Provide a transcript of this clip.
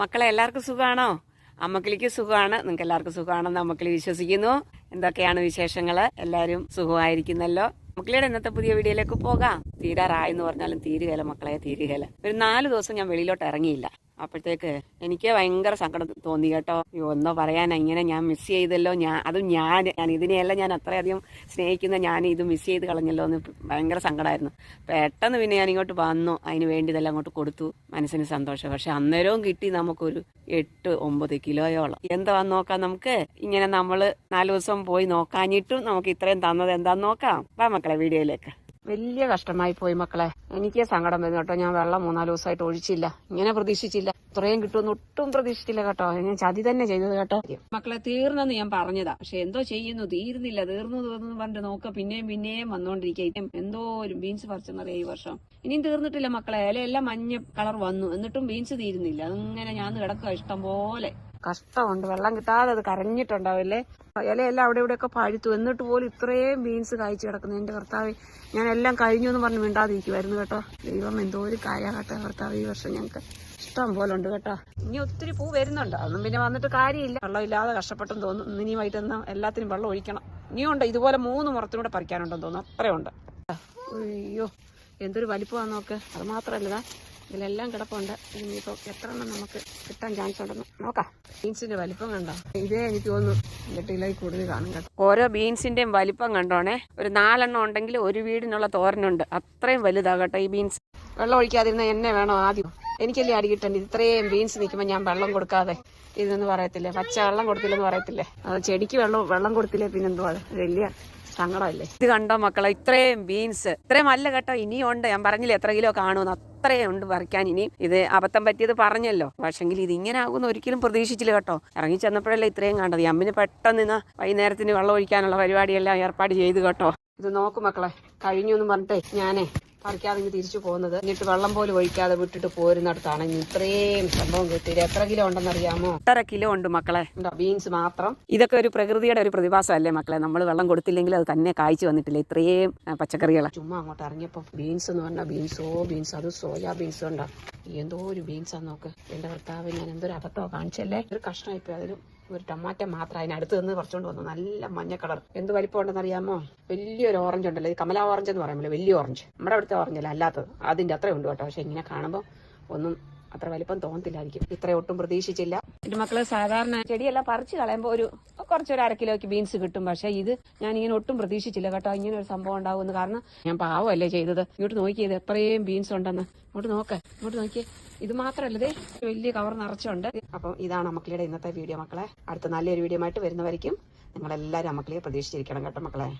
മക്കളെ എല്ലാവർക്കും സുഖമാണോ അമ്മക്കിളിക്ക് സുഖമാണ്. നിങ്ങൾക്ക് എല്ലാവർക്കും സുഖമാണെന്ന് അമ്മക്കിളി വിശ്വസിക്കുന്നു. എന്തൊക്കെയാണ് വിശേഷങ്ങൾ എല്ലാവരും സുഖമായിരിക്കുന്നല്ലോ. മക്കളിയുടെ ഇന്നത്തെ പുതിയ വീഡിയോയിലേക്ക് പോകാം. തീരാറായെന്ന് പറഞ്ഞാലും തീരുകയില്ല മക്കളെ തീരുകയില്ല. ഒരു നാല് ദിവസം ഞാൻ വെളിയിലോട്ട് ഇറങ്ങിയില്ല. അപ്പോഴത്തേക്ക് എനിക്ക് ഭയങ്കര സങ്കടം തോന്നി കേട്ടോ. ഒന്നോ പറയാൻ ഇങ്ങനെ ഞാൻ മിസ് ചെയ്തല്ലോ. ഞാൻ അതും ഞാൻ ഞാൻ ഇതിനെയല്ല ഞാൻ അത്രയധികം സ്നേഹിക്കുന്ന ഞാൻ ഇത് മിസ് ചെയ്ത് കളഞ്ഞല്ലോ എന്ന് ഭയങ്കര സങ്കടമായിരുന്നു പെട്ടെന്ന് പിന്നെ ഞാൻ ഇങ്ങോട്ട് വന്നു. അതിന് വേണ്ടി ഇതെല്ലാം അങ്ങോട്ട് കൊടുത്തു. മനസ്സിന് സന്തോഷം. പക്ഷെ അന്നേരവും കിട്ടി നമുക്കൊരു എട്ട് ഒമ്പത് കിലോയോളം. എന്താ നോക്കാം നമുക്ക്? ഇങ്ങനെ നമ്മൾ നാല് ദിവസം പോയി നോക്കാഞ്ഞിട്ടും നമുക്ക് ഇത്രയും തന്നത് എന്താന്ന് നോക്കാം. വാ മക്കളെ വീഡിയോയിലേക്ക്. വലിയ കഷ്ടമായി പോയി മക്കളെ. എനിക്ക് സങ്കടം വരുന്നു കേട്ടോ. ഞാൻ വെള്ളം മൂന്നാൽ ദിവസമായിട്ട് ഒഴിച്ചില്ല. ഇങ്ങനെ പ്രതീക്ഷിച്ചില്ല. ഇത്രയും കിട്ടുമെന്ന് ഒട്ടും പ്രതീക്ഷിച്ചില്ല കേട്ടോ. ഞാൻ ചതി തന്നെ ചെയ്തത് കേട്ടോ. മക്കളെ തീർന്നെന്ന് ഞാൻ പറഞ്ഞതാ. പക്ഷെ എന്തോ ചെയ്യുന്നു? തീർന്നില്ല തീർന്നു തീർന്നു പറഞ്ഞിട്ട് നോക്ക. പിന്നെയും പിന്നെയും വന്നോണ്ടിരിക്കും എന്തോ ഒരു ബീൻസ് പറിച്ചെന്നറിയാം ഈ വർഷം. ഇനിയും തീർന്നിട്ടില്ല മക്കളെ. ഇലയെല്ലാം മഞ്ഞ കളർ വന്നു. എന്നിട്ടും ബീൻസ് തീരുന്നില്ല. അതിങ്ങനെ ഞാൻ കിടക്കുക ഇഷ്ടം പോലെ കഷ്ടമുണ്ട്. വെള്ളം കിട്ടാതെ അത് കരഞ്ഞിട്ടുണ്ടാവില്ലേ? ഇലയെല്ലാം അവിടെ ഇവിടെയൊക്കെ പഴുത്തു. എന്നിട്ട് പോലും ഇത്രയും ബീൻസ് കായ്ച്ചു കിടക്കുന്നു. എന്റെ ഭർത്താവ് ഞാൻ എല്ലാം കഴിഞ്ഞു എന്ന് പറഞ്ഞ് മിണ്ടാതിരിക്കുമായിരുന്നു കേട്ടോ. ദൈവം എന്തോ ഒരു കായ കേട്ടോ കർത്താവ് ഈ വർഷം ഞങ്ങൾക്ക് ഇഷ്ടം പോലെ ഉണ്ട് കേട്ടോ. ഇനി ഒത്തിരി പൂ വരുന്നുണ്ട്. അതൊന്നും പിന്നെ വന്നിട്ട് കാര്യമില്ല. വെള്ളമില്ലാതെ കഷ്ടപ്പെട്ടെന്ന് തോന്നുന്നു ഇനി വൈകിട്ട് എല്ലാത്തിനും വെള്ളം ഒഴിക്കണം. ഇനിയും ഉണ്ട്. ഇതുപോലെ മൂന്ന് മുറത്തിലൂടെ പറിക്കാനുണ്ടെന്ന് തോന്നുന്നു. അത്രയുണ്ട്. അയ്യോ എന്തൊരു വലിപ്പമാണെന്ന് നോക്ക്. അത് മാത്രമല്ല ഇതിലെല്ലാം കിടപ്പുണ്ട്. ഇനിയിപ്പോൾ എത്ര എണ്ണം നമുക്ക് കിട്ടാൻ ചാൻസ് ഉണ്ടെന്ന് നോക്കാം. ബീൻസിന്റെ വലിപ്പം കണ്ടോ? ഇതേ എനിക്ക് തോന്നുന്നു എട്ടിലായി കൂടുതൽ കാണും കേട്ടോ. ഓരോ ബീൻസിന്റെയും വലിപ്പം കണ്ടോണേ? ഒരു നാലെണ്ണം ഉണ്ടെങ്കിൽ ഒരു വീടിനുള്ള തോരനുണ്ട്. അത്രയും വലുതാകട്ടെ ഈ ബീൻസ്. വെള്ളം ഒഴിക്കാതിരുന്ന എന്നെ വേണോ ആദ്യം? എനിക്കല്ലേ അടി കിട്ടണ്ടേ ഇത്രയും ബീൻസ് നിൽക്കുമ്പോൾ ഞാൻ വെള്ളം കൊടുക്കാതെ ഇതെന്ന് പറയത്തില്ലേ? പച്ച വെള്ളം കൊടുത്തില്ലെന്ന് പറയത്തില്ലേ? അത് ചെടിക്ക് വെള്ളം വെള്ളം കൊടുത്തില്ലേ പിന്നെന്തുവാ? വലിയ സങ്കടമല്ലേ? ഇത് കണ്ടോ മക്കളെ ഇത്രയും ബീൻസ് ഇത്രയും അല്ല കേട്ടോ ഇനിയും ഉണ്ട്. ഞാൻ പറഞ്ഞില്ലേ എത്ര കിലോ കാണുമെന്ന്. അത്രയും ഉണ്ട് പറിക്കാൻ ഇനി. ഇത് അബദ്ധം പറ്റിയത് പറഞ്ഞല്ലോ. പക്ഷെങ്കിൽ ഇത് ഇങ്ങനെ ആകുമെന്ന് ഒരിക്കലും പ്രതീക്ഷിച്ചില്ല കേട്ടോ. ഇറങ്ങി ചെന്നപ്പോഴല്ലേ ഇത്രയും കണ്ടത്. അമ്മിന് പെട്ടെന്ന് ഇന്ന് വൈകുന്നേരത്തിന് വെള്ളം ഒഴിക്കാനുള്ള പരിപാടിയെല്ലാം ഏർപ്പാട് ചെയ്ത് കേട്ടോ. ഇത് നോക്കു മക്കളെ കഴിഞ്ഞു എന്ന് പറഞ്ഞിട്ടേ ഞാനേ പറിക്കാതെ ഇങ്ങ് തിരിച്ചു പോകുന്നത്. എന്നിട്ട് വെള്ളം പോലും ഒഴിക്കാതെ വിട്ടിട്ട് പോരുന്നിടത്താണ്. ഇനി ഇത്രയും സംഭവം കിട്ടിയത്. എത്ര കിലോ ഉണ്ടെന്ന് അറിയാമോ എത്ര കിലോ ഉണ്ട് മക്കളെ? ബീൻസ് മാത്രം. ഇതൊക്കെ ഒരു പ്രകൃതിയുടെ ഒരു പ്രതിഭാസമല്ലേ മക്കളെ? നമ്മൾ വെള്ളം കൊടുത്തില്ലെങ്കിൽ അത് തന്നെ കായ്ച്ചു വന്നിട്ടില്ല? ഇത്രയും പച്ചക്കറികൾ ചുമ്മാ അങ്ങോട്ട് ഇറങ്ങിയപ്പോൾ ബീൻസ് എന്ന് പറഞ്ഞാൽ ബീൻസോ ബീൻസ് അത് സോയാ ബീൻസ് ഉണ്ടോ? എന്തോ ഒരു ബീൻസാ നോക്ക്. എന്റെ ഭർത്താവ് ഞാൻ എന്തൊരു അബദ്ധമോ കാണിച്ചല്ലേ? ഒരു കഷ്ണമായിപ്പോയി അതിലും ഒരു ടൊമാറ്റോ മാത്രം അതിനടുത്ത് നിന്ന് പറിച്ചുകൊണ്ട് വന്നു. നല്ല മഞ്ഞ കളർ എന്ത് വലിപ്പം ഉണ്ടെന്ന് അറിയാമോ? വലിയൊരു ഓറഞ്ച് ഉണ്ടല്ലോ. ഇത് കമലാ ഓറഞ്ച് എന്ന് പറയുമ്പോൾ വലിയ ഓറഞ്ച് നമ്മുടെ അവിടുത്തെ ഓറഞ്ച് അല്ല അല്ലാത്തത്. അതിന്റെ അത്രയും ഉണ്ട് കേട്ടോ. പക്ഷെ ഇങ്ങനെ കാണുമ്പോൾ ഒന്നും അത്ര വലിപ്പം തോന്നത്തില്ലായിരിക്കും. ഇത്ര ഒട്ടും പ്രതീക്ഷിച്ചില്ല. എന്റെ മക്കൾ സാധാരണ ചെടിയെല്ലാം പറിച്ചു കളയുമ്പോൾ ഒരു കുറച്ചൊരു അര കിലോയ്ക്ക് ബീൻസ് കിട്ടും. പക്ഷെ ഇത് ഞാൻ ഇങ്ങനെ ഒട്ടും പ്രതീക്ഷിച്ചില്ല കേട്ടോ. ഇങ്ങനെ ഒരു സംഭവം ഉണ്ടാവുമെന്ന്. കാരണം ഞാൻ പാവമല്ലേ ചെയ്തത്. ഇങ്ങോട്ട് നോക്കിയത് എത്രയും ബീൻസ് ഉണ്ടെന്ന്. ഇങ്ങോട്ട് നോക്ക്. ഇങ്ങോട്ട് നോക്കിയേ. ഇത് മാത്രമല്ലതേ വലിയ കവർ നിറച്ചുണ്ട്. അപ്പം ഇതാണ് മക്കളുടെ ഇന്നത്തെ വീഡിയോ മക്കളെ. അടുത്ത നല്ലൊരു വീഡിയോ ആയിട്ട് വരുന്നവരിക്കും നിങ്ങളെല്ലാവരും മക്കളെ പ്രതീക്ഷിച്ചിരിക്കണം കേട്ടോ മക്കളെ.